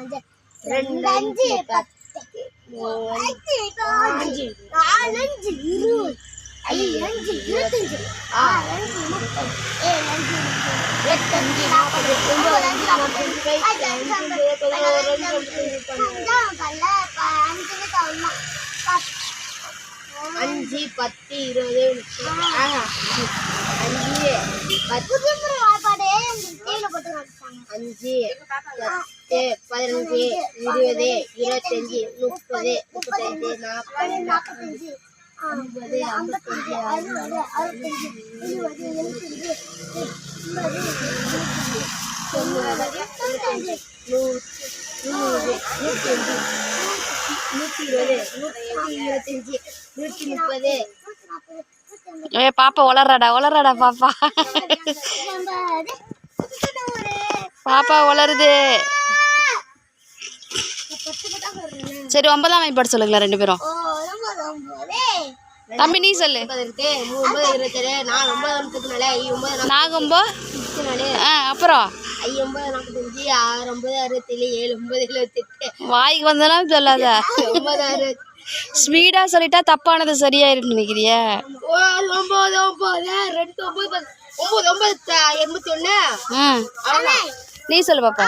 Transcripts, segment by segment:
அஞ்சு ரெண்டு அஞ்சு பத்து மூணு அஞ்சு அஞ்சு நாலு அஞ்சு இருபது ஐந்து அஞ்சு இருபத்தஞ்சு ஆறு அஞ்சு முப்பது நாற்பது பத்து இருபது. அஞ்சு பத்து. அஞ்சு பத்து பதினஞ்சு இருபது இருபத்தஞ்சு முப்பது முப்பத்தஞ்சு நாற்பது நாற்பத்தஞ்சு ஐம்பது ஐம்பத்தஞ்சு அறுபது அறுபத்தஞ்சு எழுபது எழுபத்தஞ்சு எண்பது தொண்ணூறு தொண்ணூத்தஞ்சு நூறு நூறு நூற்றி அஞ்சு நூற்றி இருபது நூற்றி இருபத்தஞ்சு நூற்றி முப்பது. நூற்றி நாற்பது நூற்றி ஐம்பது ஏ பாப்பா உளறாடா உளறாடா பாப்பா பாப்பா சொல்றேன் சரி ஒன்பதாம் வகுப்பு சொல்லுங்களா ரெண்டு பேரும். தம்பி நீ சொல்லு. நாகம்போ ஆ அப்புறம்? வாய்க்கு வந்தெல்லாம் சொல்லாத. ஸ்பீடா சொல்லிட்டா தப்பானது சரியாயிருன்னு நினைக்கிறியா? ஒன்பது ஒன்பது. ரெண்டு ஒன்பது. ஒன்பது ஒன்பது எண்பத்தி அவ்வளவுதான். நீ சொல்லு பாப்பா.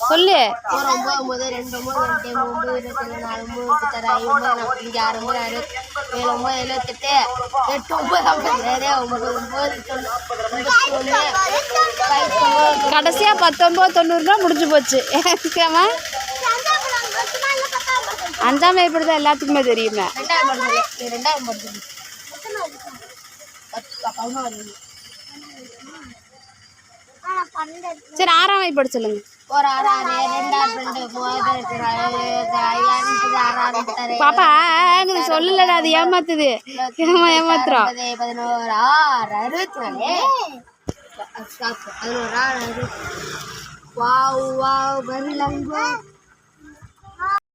சொல்லு. ஒரு ஒன்பது ஒன்பது ரெண்டு ஒன்பது ரெண்டு இருபத்தேழு நாலு ஒன்பது முப்பத்தாறு ஒன்பது நாற்பத்தஞ்சு ஆறு ஏழு ஒன்பது எழுபத்தெட்டு எட்டு ஒன்பது ஐம்பது ஏழு ஒன்பது ஒன்பது தொண்ணூறு முடிஞ்சு போச்சு. ஏமா? அஞ்சாம் வகுப்பு தான் எல்லாத்துக்குமே தெரியுமே. ரெண்டாயிரம் ரெண்டாயிரம் பதினோரு சரி ஆறாம் வகுப்பு சொல்லுங்க. ஒரு பாப்பா நீ சொல்லலடா அது ஏமாத்துது. ஏமா ஏமாத்துறோம் பதினோரு ஆறு அறுபத்தி நாலு பதினோரு ஆறு. அறுபத்தி வாவ் வாவ் பரிலங்கோ